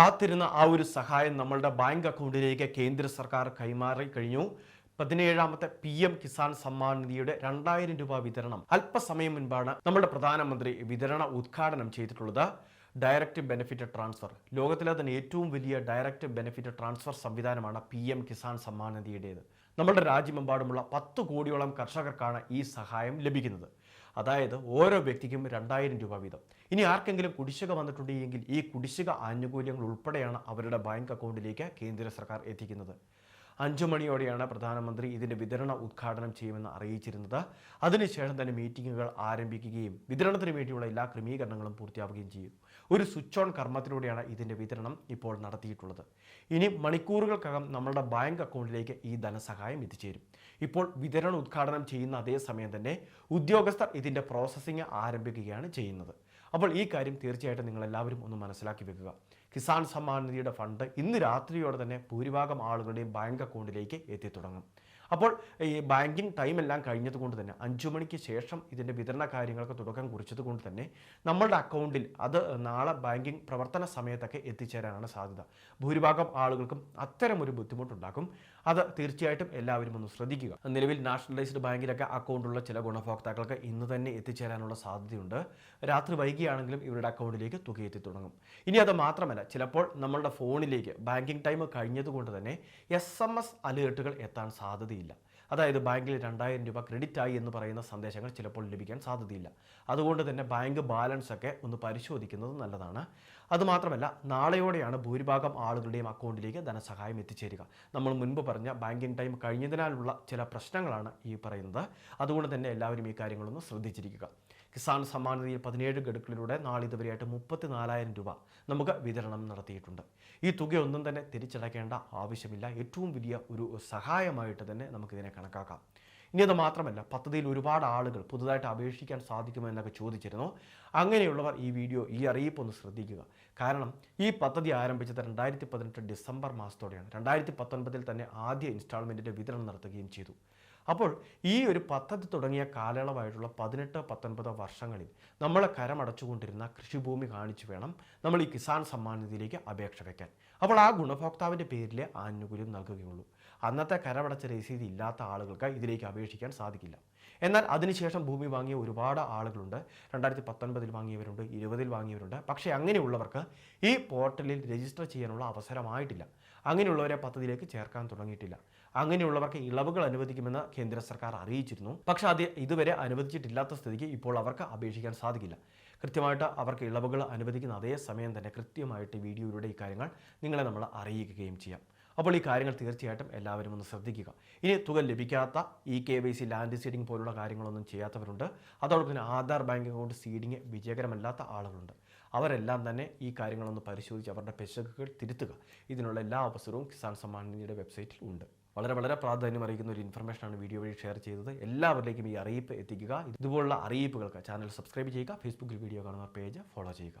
കാത്തിരുന്ന ആ ഒരു സഹായം നമ്മളുടെ ബാങ്ക് അക്കൗണ്ടിലേക്ക് കേന്ദ്ര സർക്കാർ കൈമാറി കഴിഞ്ഞു. പതിനേഴാമത്തെ പി എം കിസാൻ സമ്മാൻ നിധിയുടെ രണ്ടായിരം രൂപ വിതരണം അല്പസമയം മുൻപാണ് നമ്മുടെ പ്രധാനമന്ത്രി വിതരണ ഉദ്ഘാടനം ചെയ്തിട്ടുള്ളത്. Direct benefit transfer. ലോകത്തിലെ തന്നെ ഏറ്റവും വലിയ ഡയറക്റ്റ് ബെനിഫിറ്റ് ട്രാൻസ്ഫർ സംവിധാനമാണ് പി എം കിസാൻ സമ്മാൻ നിധിയുടേത്. നമ്മുടെ രാജ്യമെമ്പാടുമുള്ള പത്ത് കോടിയോളം കർഷകർക്കാണ് ഈ സഹായം ലഭിക്കുന്നത്. അതായത് ഓരോ വ്യക്തിക്കും രണ്ടായിരം രൂപ വീതം. ഇനി ആർക്കെങ്കിലും കുടിശ്ശിക വന്നിട്ടുണ്ടെങ്കിൽ ഈ കുടിശ്ശിക ആനുകൂല്യങ്ങൾ ഉൾപ്പെടെയാണ് അവരുടെ ബാങ്ക് അക്കൗണ്ടിലേക്ക് കേന്ദ്ര സർക്കാർ എത്തിക്കുന്നത്. അഞ്ചു മണിയോടെയാണ് പ്രധാനമന്ത്രി ഇതിന്റെ വിതരണ ഉദ്ഘാടനം ചെയ്യുമെന്ന് അറിയിച്ചിരുന്നത്. അതിനുശേഷം തന്നെ മീറ്റിങ്ങുകൾ ആരംഭിക്കുകയും വിതരണത്തിന് വേണ്ടിയുള്ള എല്ലാ ക്രമീകരണങ്ങളും പൂർത്തിയാവുകയും ചെയ്യും. ഒരു സ്വിച്ച് ഓൺ കർമ്മത്തിലൂടെയാണ് ഇതിന്റെ വിതരണം ഇപ്പോൾ നടത്തിയിട്ടുള്ളത്. ഇനി മണിക്കൂറുകൾക്കകം നമ്മളുടെ ബാങ്ക് അക്കൗണ്ടിലേക്ക് ഈ ധനസഹായം എത്തിച്ചേരും. ഇപ്പോൾ വിതരണ ഉദ്ഘാടനം ചെയ്യുന്ന അതേ സമയം തന്നെ ഉദ്യോഗസ്ഥർ ഇതിന്റെ പ്രോസസ്സിംഗ് ആരംഭിക്കുകയാണ് ചെയ്യുന്നത്. അപ്പോൾ ഈ കാര്യം തീർച്ചയായിട്ടും നിങ്ങൾ എല്ലാവരും ഒന്ന് മനസ്സിലാക്കി വെക്കുക. കിസാൻ സമ്മാൻ നിധിയുടെ ഫണ്ട് ഇന്ന് രാത്രിയോടെ തന്നെ ഭൂരിഭാഗം ആളുകളുടെയും ബാങ്ക് അക്കൗണ്ടിലേക്ക് എത്തിത്തുടങ്ങും. അപ്പോൾ ഈ ബാങ്കിങ് ടൈം എല്ലാം കഴിഞ്ഞത് കൊണ്ട് തന്നെ അഞ്ചു മണിക്ക് ശേഷം ഇതിന്റെ വിതരണ കാര്യങ്ങളൊക്കെ തുടക്കം കുറിച്ചത് കൊണ്ട് തന്നെ നമ്മളുടെ അക്കൗണ്ടിൽ അത് നാളെ ബാങ്കിങ് പ്രവർത്തന സമയത്തൊക്കെ എത്തിച്ചേരാനാണ് സാധ്യത. ഭൂരിഭാഗം ആളുകൾക്കും അത്തരമൊരു ബുദ്ധിമുട്ടുണ്ടാക്കും. അത് തീർച്ചയായിട്ടും എല്ലാവരും ഒന്ന് ശ്രദ്ധിക്കുക. നിലവിൽ നാഷണലൈസ്ഡ് ബാങ്കിലൊക്കെ അക്കൗണ്ടുള്ള ചില ഗുണഭോക്താക്കൾക്ക് ഇന്ന് തന്നെ എത്തിച്ചേരാനുള്ള സാധ്യതയുണ്ട്. രാത്രി വൈകിയാണെങ്കിലും ഇവരുടെ അക്കൗണ്ടിലേക്ക് തുക എത്തി തുടങ്ങും. ഇനി അത് മാത്രമല്ല ചിലപ്പോൾ നമ്മളുടെ ഫോണിലേക്ക് ബാങ്കിങ് ടൈം കഴിഞ്ഞതുകൊണ്ട് തന്നെ എസ് എം എസ് അലേർട്ടുകൾ എത്താൻ സാധ്യതയില്ല അതായത് ബാങ്കിൽ രണ്ടായിരം രൂപ ക്രെഡിറ്റ് ആയി എന്ന് പറയുന്ന സന്ദേശങ്ങൾ ചിലപ്പോൾ ലഭിക്കാൻ സാധ്യതയില്ല. അതുകൊണ്ട് തന്നെ ബാങ്ക് ബാലൻസ് ഒക്കെ ഒന്ന് പരിശോധിക്കുന്നത് നല്ലതാണ്. അതുമാത്രമല്ല നാളെയോടെയാണ് ഭൂരിഭാഗം ആളുകളുടെയും അക്കൗണ്ടിലേക്ക് ധനസഹായം എത്തിച്ചേരുക. നമ്മൾ മുൻപ് പറഞ്ഞ ബാങ്കിങ് ടൈം കഴിഞ്ഞതിനാലുള്ള ചില പ്രശ്നങ്ങളാണ് ഈ പറയുന്നത്. അതുകൊണ്ട് തന്നെ എല്ലാവരും ഈ കാര്യങ്ങളൊന്ന് ശ്രദ്ധിച്ചിരിക്കുക. കിസാൻ സമ്മാൻ നിധിയിൽ പതിനേഴ് ഗഡുക്കളിലൂടെ നാളിതുവരെയായിട്ട് മുപ്പത്തി നാലായിരം രൂപ നമുക്ക് വിതരണം നടത്തിയിട്ടുണ്ട്. ഈ തുകയൊന്നും തന്നെ തിരിച്ചടയ്ക്കേണ്ട ആവശ്യമില്ല. ഏറ്റവും വലിയ ഒരു സഹായമായിട്ട് തന്നെ നമുക്കിതിനെ കണക്കാക്കാം. ഇനി അത് മാത്രമല്ല പദ്ധതിയിൽ ഒരുപാട് ആളുകൾ പുതുതായിട്ട് അപേക്ഷിക്കാൻ സാധിക്കുമോ എന്നൊക്കെ ചോദിച്ചിരുന്നു. അങ്ങനെയുള്ളവർ ഈ വീഡിയോ ഈ അറിയിപ്പ് ഒന്ന് ശ്രദ്ധിക്കുക. കാരണം ഈ പദ്ധതി ആരംഭിച്ചത് രണ്ടായിരത്തി പതിനെട്ട് ഡിസംബർ മാസത്തോടെയാണ്. രണ്ടായിരത്തി പത്തൊൻപതിൽ തന്നെ ആദ്യ ഇൻസ്റ്റാൾമെന്റിന്റെ വിതരണം നടത്തുകയും ചെയ്തു. അപ്പോൾ ഈ ഒരു പദ്ധതി തുടങ്ങിയ കാലയളവായിട്ടുള്ള പതിനെട്ട് പത്തൊൻപത് വർഷങ്ങളിൽ നമ്മൾ കരമടച്ചുകൊണ്ടിരുന്ന കൃഷിഭൂമി കാണിച്ചു വേണം നമ്മൾ ഈ കിസാൻ സമ്മാൻ നിധിയിലേക്ക് അപേക്ഷ വയ്ക്കാൻ അപ്പോൾ ആ ഗുണഭോക്താവിന്റെ പേരിലെ ആനുകൂല്യം നൽകുകയുള്ളൂ. അന്നത്തെ കരമടച്ച രസീതി ഇല്ലാത്ത ആളുകൾക്ക് ഇതിലേക്ക് അപേക്ഷിക്കാൻ സാധിക്കില്ല. എന്നാൽ അതിനുശേഷം ഭൂമി വാങ്ങിയ ഒരുപാട് ആളുകളുണ്ട്. രണ്ടായിരത്തി പത്തൊൻപതിൽ വാങ്ങിയവരുണ്ട് ഇരുപതിൽ വാങ്ങിയവരുണ്ട്. പക്ഷേ അങ്ങനെയുള്ളവർക്ക് ഈ പോർട്ടലിൽ രജിസ്റ്റർ ചെയ്യാനുള്ള അവസരമായിട്ടില്ല. അങ്ങനെയുള്ളവരെ പദ്ധതിയിലേക്ക് ചേർക്കാൻ തുടങ്ങിയിട്ടില്ല. അങ്ങനെയുള്ളവർക്ക് ഇളവുകൾ അനുവദിക്കുമെന്ന് കേന്ദ്ര സർക്കാർ അറിയിച്ചിരുന്നു. പക്ഷേ അത് ഇതുവരെ അനുവദിച്ചിട്ടില്ലാത്ത സ്ഥിതിക്ക് ഇപ്പോൾ അവർക്ക് അപേക്ഷിക്കാൻ സാധിക്കില്ല. കൃത്യമായിട്ട് അവർക്ക് ഇളവുകൾ അനുവദിക്കുന്ന അതേ സമയം തന്നെ കൃത്യമായിട്ട് വീഡിയോയിലൂടെ ഇക്കാര്യങ്ങൾ കാര്യങ്ങൾ നിങ്ങളെ നമ്മൾ അറിയിക്കുകയും ചെയ്യാം. അപ്പോൾ ഈ കാര്യങ്ങൾ തീർച്ചയായിട്ടും എല്ലാവരും ഒന്ന് ശ്രദ്ധിക്കുക. ഇനി തുക ലഭിക്കാത്ത E K Y C land seeding പോലുള്ള കാര്യങ്ങളൊന്നും ചെയ്യാത്തവരുണ്ട്. അതോടൊപ്പം തന്നെ ആധാർ ബാങ്ക് അക്കൗണ്ട് സീഡിങ് വിജയകരമല്ലാത്ത ആളുകളുണ്ട്. അവരെല്ലാം തന്നെ ഈ കാര്യങ്ങളൊന്ന് പരിശോധിച്ച് അവരുടെ പെശകുകൾ തിരുത്തുക. ഇതിനുള്ള എല്ലാ അവസരവും കിസാൻ സമ്മാൻ നിധിയുടെ വെബ്സൈറ്റിൽ ഉണ്ട്. വളരെ വളരെ പ്രാധാന്യം അറിയിക്കുന്ന ഒരു ഇൻഫർമേഷനാണ് വീഡിയോ വഴി ഷെയർ ചെയ്തത്. എല്ലാവരിലേക്കും ഈ അറിയിപ്പ് എത്തിക്കുക. ഇതുപോലുള്ള അറിയിപ്പുകൾക്ക് ചാനൽ സബ്സ്ക്രൈബ് ചെയ്യുക. ഫേസ്ബുക്കിൽ വീഡിയോ കാണുന്ന പേജ് ഫോളോ ചെയ്യുക.